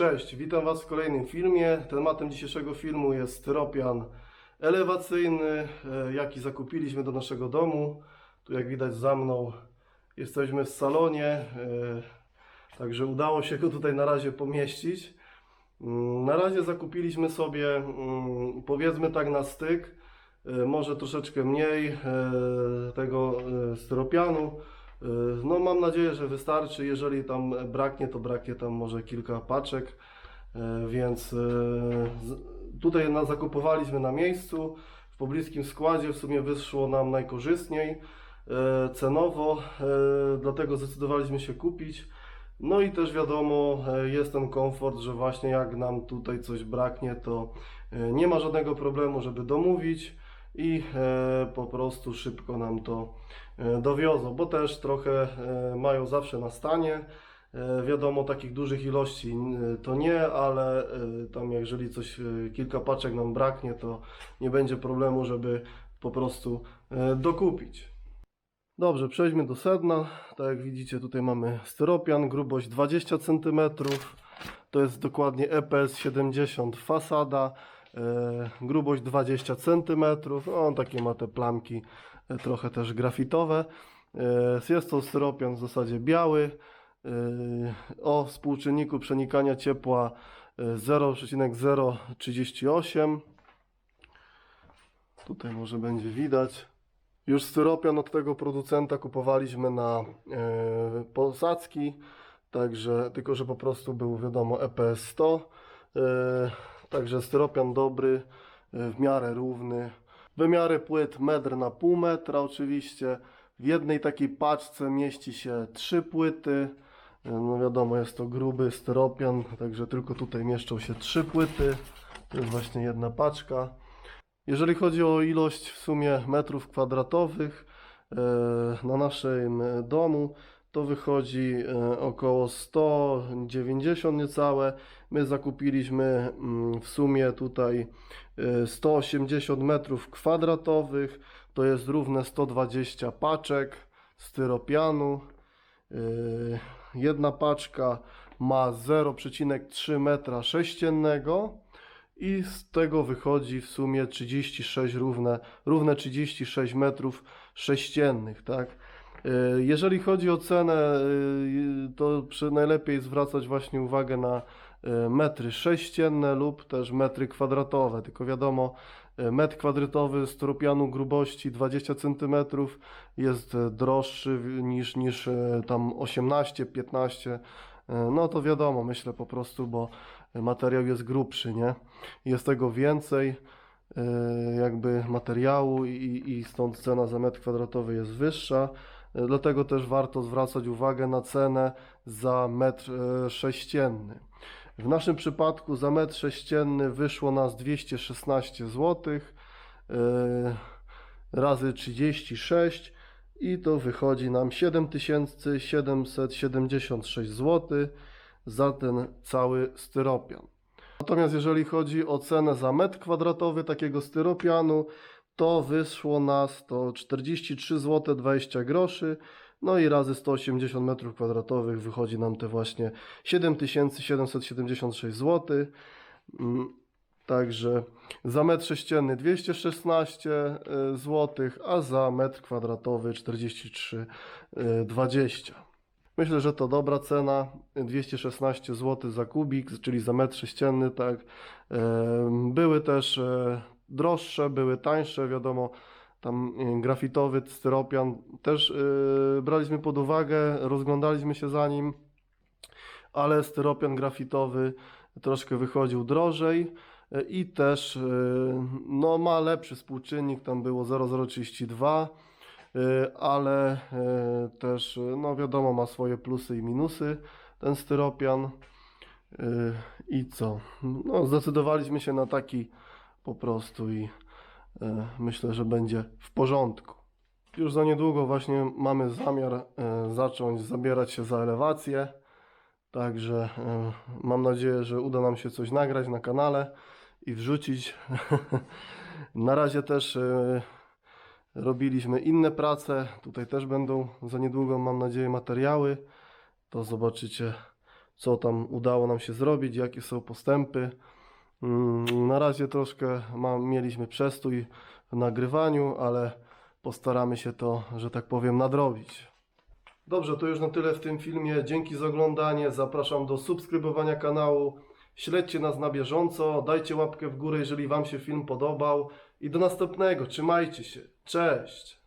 Cześć, witam Was w kolejnym filmie. Tematem dzisiejszego filmu jest styropian elewacyjny, e, jaki zakupiliśmy do naszego domu. Tu jak widać za mną jesteśmy w salonie, e, także udało się go tutaj na razie pomieścić. Mm, Na razie zakupiliśmy sobie, mm, powiedzmy tak na styk, e, może troszeczkę mniej tego styropianu. E, No mam nadzieję, że wystarczy. Jeżeli tam braknie, to braknie tam może kilka paczek. E, Więc z- tutaj na, zakupowaliśmy na miejscu. W pobliskim składzie w sumie wyszło nam najkorzystniej cenowo, dlatego zdecydowaliśmy się kupić. No i też wiadomo, jest ten komfort, że właśnie jak nam tutaj coś braknie, to nie ma żadnego problemu, żeby domówić i e, po prostu szybko nam to e, dowiozą, bo też trochę e, mają zawsze na stanie. Wiadomo, takich dużych ilości to nie, ale tam jeżeli coś, kilka paczek nam braknie, to nie będzie problemu, żeby po prostu dokupić. Dobrze, przejdźmy do sedna. Tak jak widzicie, tutaj mamy styropian, grubość 20 cm. To jest dokładnie EPS 70 fasada, grubość 20 cm. On takie ma te plamki, e, trochę też grafitowe. E, jest to styropian w zasadzie biały. e, O współczynniku przenikania ciepła e, 0,038. Tutaj może będzie widać. Już styropian od tego producenta kupowaliśmy na e, posadzki, także tylko, że po prostu był wiadomo EPS 100. Także styropian dobry, e, w miarę równy. Wymiary płyt metr na pół metra oczywiście. W jednej takiej paczce mieści się trzy płyty. E, No wiadomo, jest to gruby styropian, także tylko tutaj mieszczą się trzy płyty. To jest właśnie jedna paczka. Jeżeli chodzi o ilość w sumie metrów kwadratowych e, na naszym domu, to wychodzi e, około 190 niecałe. My zakupiliśmy mm, w sumie tutaj e, 180 metrów kwadratowych, to jest równe 120 paczek styropianu. E, Jedna paczka ma 0,3 metra sześciennego i z tego wychodzi w sumie 36 równe, równe 36 metrów sześciennych, tak? E, Jeżeli chodzi o cenę, e, to przy, najlepiej zwracać właśnie uwagę na e, metry sześcienne lub też metry kwadratowe, tylko wiadomo, metr kwadratowy stropianu grubości 20 cm jest droższy niż, niż tam 18-15 no to wiadomo, myślę po prostu, bo materiał jest grubszy, nie? Jest tego więcej jakby materiału i, i stąd cena za metr kwadratowy jest wyższa. E, Dlatego też warto zwracać uwagę na cenę za metr e, sześcienny. W naszym przypadku za metr sześcienny wyszło nas 216 zł e, razy 36 i to wychodzi nam 7776 zł za ten cały styropian. Natomiast jeżeli chodzi o cenę za metr kwadratowy takiego styropianu, to wyszło nas to 43 zł 20 groszy. No i razy 180 metrów kwadratowych wychodzi nam te właśnie 7776 zł. Mm, Także za metr sześcienny 216 zł, a za metr kwadratowy 43,20. Myślę, że to dobra cena. 216 zł za kubik, czyli za metr sześcienny, tak. Były też e, droższe, były tańsze, wiadomo, tam e, grafitowy styropian też e, braliśmy pod uwagę, rozglądaliśmy się za nim, ale styropian grafitowy troszkę wychodził drożej e, i też e, no, ma lepszy współczynnik, tam było 0,032 y, ale y, też, y, no wiadomo, ma swoje plusy i minusy ten styropian. Y, I co? No, zdecydowaliśmy się na taki po prostu i y, myślę, że będzie w porządku. Już za niedługo właśnie mamy zamiar y, zacząć zabierać się za elewację. Także y, mam nadzieję, że uda nam się coś nagrać na kanale i wrzucić. na razie też robiliśmy inne prace. Tutaj też będą za niedługo, mam nadzieję, materiały. To zobaczycie, co tam udało nam się zrobić, jakie są postępy. Mm, Na razie troszkę mieliśmy przestój w nagrywaniu, ale postaramy się to, że tak powiem, nadrobić. Dobrze, to już na tyle w tym filmie. Dzięki za oglądanie. Zapraszam do subskrybowania kanału. Śledźcie nas na bieżąco. Dajcie łapkę w górę, jeżeli Wam się film podobał. I do następnego. Trzymajcie się. Cześć.